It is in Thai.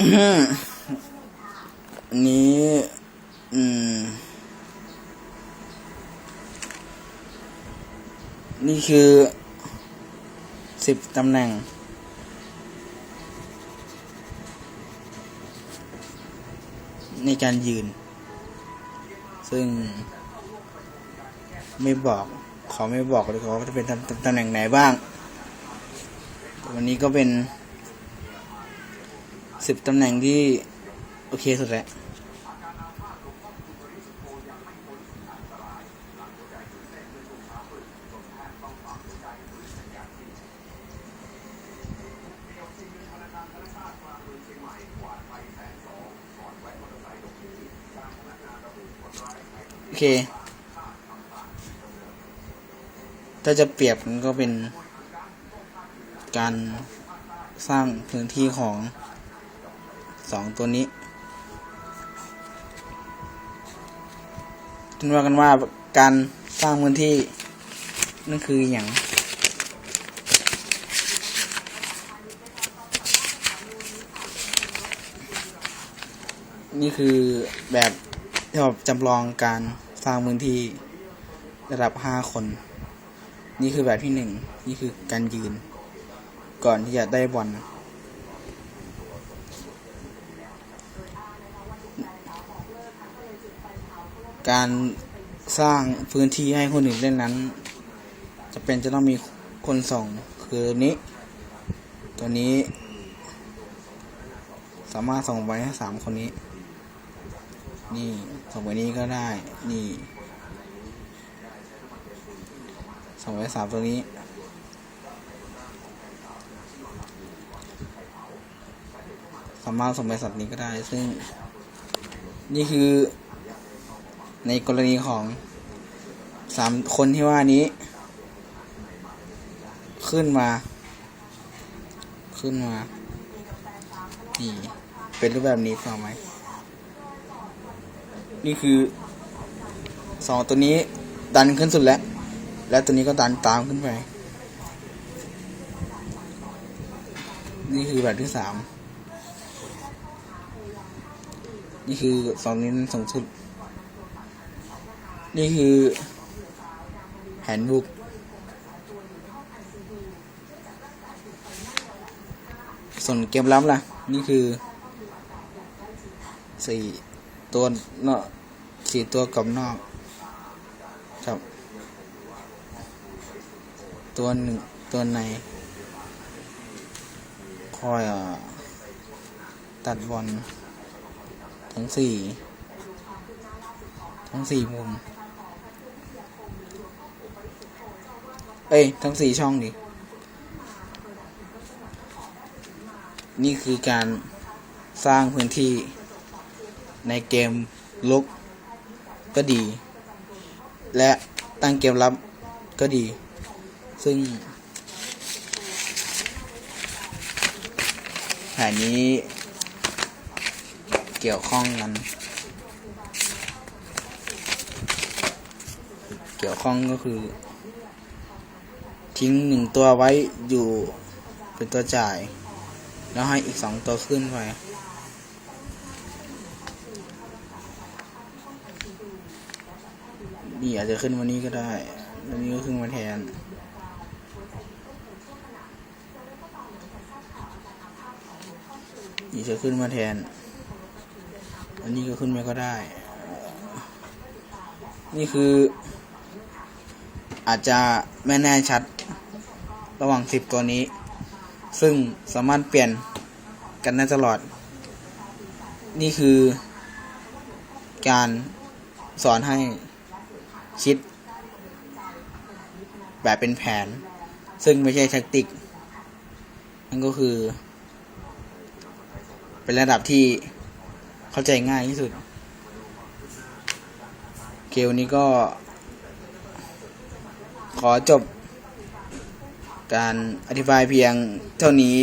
นี้ อืม นี่คือสิบตำแหน่ง ในการยืน ซึ่ง ไม่บอกขาไม่บอกเลยเขาว่าจะเป็นตำตำแหน่งไหนบ้าง วันนี้ก็เป็น สิบตำแหน่งที่ โอเคสุดแล้วโอเค ถ้าจะเปรียบมันก็เป็นการสร้างพื้นที่ของ สองตัวนี้คิดว่ากันว่าการสร้างพื้นที่นั่นคืออย่างนี่คือแบบที่เราจำลองการสร้างพื้นที่ระดับห้าคน นี่คือแบบที่หนึ่งนี่คือการยืน ก่อนที่จะได้บอล การสร้างพื้นที่ให้คนอื่นเล่นนั้น จะเป็นจะต้องมีคนส่งคือนี้ ตัวนี้ สามารถส่งไปให้สามคนนี้ นี่ส่งไปนี้ก็ได้นี่ส่งไปสามตัวนี้สามารถส่งไปสัตว์นี้ก็ได้ ซึ่ง นี่คือ ในกรณีของสามคนที่ว่านี้ ขึ้นมา ขึ้นมานี่เป็นรูปแบบนี้ต่อไหม นี่คือสองตัวนี้ดันขึ้นสุดแล้ว แล้วตัวนี้ก็ดันตามขึ้นไป นี่คือแบบที่สาม นี่คือสองนี้สูงสุด นี่คือแผนบุกส่วนเกมลับล่ะ นี่คือสี่ตัวนอกสี่ตัวกับนอกครับ ตัวหนึ่งตัวในคอยอตัดบอลทั้งสี่ทั้งสี่มุม เอ้ย ทั้งสี่ช่องดิ นี่คือการสร้างพื้นที่ในเกมลุกก็ดี และตั้งเกมรับก็ดี ซึ่งแผนนี้เกี่ยวข้องกัน เกี่ยวข้องก็คือ ทิ้งหนึ่งตัวไว้อยู่เป็นตัวจ่าย แล้วให้อีกสองตัวขึ้นไปนี่อาจจะขึ้นวันนี้ก็ได้แล้วนี้ก็ขึ้นมาแทน นี่จะขึ้นมาแทน อันนี้ก็ขึ้นมาก็ได้ นี่คือ อาจจะไม่แน่ชัดระหว่างสิบตัวนี้ ซึ่งสามารถเปลี่ยนกันได้ตลอด นี่คือ การสอนให้คิด แบบเป็นแผน ซึ่งไม่ใช่แท็กติก นั่นก็คือ เป็นระดับที่เข้าใจง่ายที่สุด เกลนี้ก็ ขอจบการอธิบายเพียงเท่านี้